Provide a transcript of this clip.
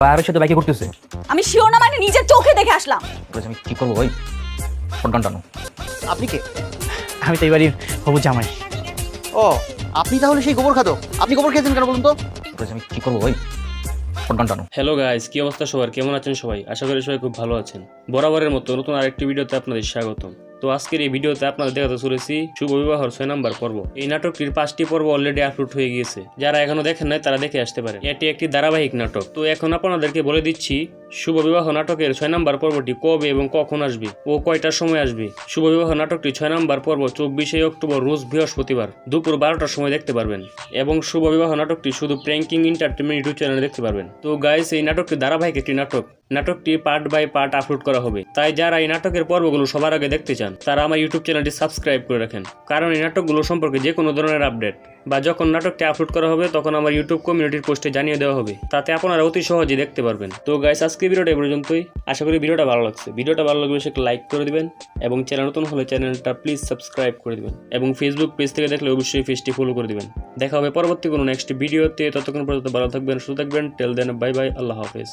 সাথে বাইকে করতেছে আমি শিওর না মানে নিজের চোখে দেখে আসলাম। বলছে, আমি কি করব ভাই টানো আপনি কে? আমি তো এবারই হবু জামাই। ও আপনি তাহলে সেই গোবর খাতো? আপনি গোবর খেয়েছেন কেন বলুন তো? বলছে, আমি কি করব ভাই টানো হ্যালো গাইস কি অবস্থা সবার? কেমন আছেন সবাই? আশা করি সবাই খুব ভালো আছেন। বরাবরের মতো নতুন আরেকটি ভিডিওতে আপনাদের স্বাগতম। তো আজকের এই ভিডিওতে আপনাদের দেখাতে চলেছি শুভ ছয় নম্বর পর্ব। এই নাটকটির পাঁচটি পর্ব অলরেডি আপলোড হয়ে গিয়েছে। যারা এখনও দেখেন নাই, তারা দেখে আসতে পারে এটি একটি ধারাবাহিক নাটক। তো এখন আপনাদেরকে বলে দিচ্ছি শুভ বিবাহ নাটকের ছয় নম্বর পর্বটি কবে এবং কখন আসবে ও কয়টার সময় আসবে? শুভ বিবাহ নাটকটি ছয় নম্বর পর্ব চব্বিশে অক্টোবর, রোজ বৃহস্পতিবার, দুপুর বারোটার সময় দেখতে পারবেন। এবং শুভ বিবাহ নাটকটি শুধু প্র্যাঙ্কিং এন্টারটেনমেন্ট ইউটিউব চ্যানেলে দেখতে পারবেন। তো গাইস এই নাটকটি ধারাবাহিক একটি নাটক। নাটকটি পার্ট বাই পার্ট আপলোড করা হবে। তাই যারা এই নাটকের পর্বগুলো সবার আগে দেখতে চান, তারা আমার ইউটিউব চ্যানেলটি সাবস্ক্রাইব করে রাখেন। কারণ এই নাটকগুলো সম্পর্কে যে কোনো ধরনের আপডেট বা যখন নাটকটি আপলোড করা হবে, তখন আমার ইউটিউব কমিউনিটির পোস্টে জানিয়ে দেওয়া হবে। তাতে আপনারা অতি সহজে দেখতে পারবেন। তো গাইস আজকে ভিডিওটা পর্যন্তই। আশা করি ভিডিওটা ভালো লাগছে। ভিডিওটা ভালো লাগলে একটা লাইক করে দিবেন এবং চ্যানেল নতুন হলে চ্যানেলটা প্লিজ সাবস্ক্রাইব করে দিবেন এবং ফেসবুক পেজ থেকে দেখলে অবশ্যই পেজটি ফলো করে দিবেন। দেখা হবে পরবর্তী কোনো নেক্সট ভিডিওতে। ততক্ষণ পর্যন্ত ভালো থাকবেন, সুস্থ থাকবেন। টেল দেন বাই বাই আল্লাহ হাফেজ।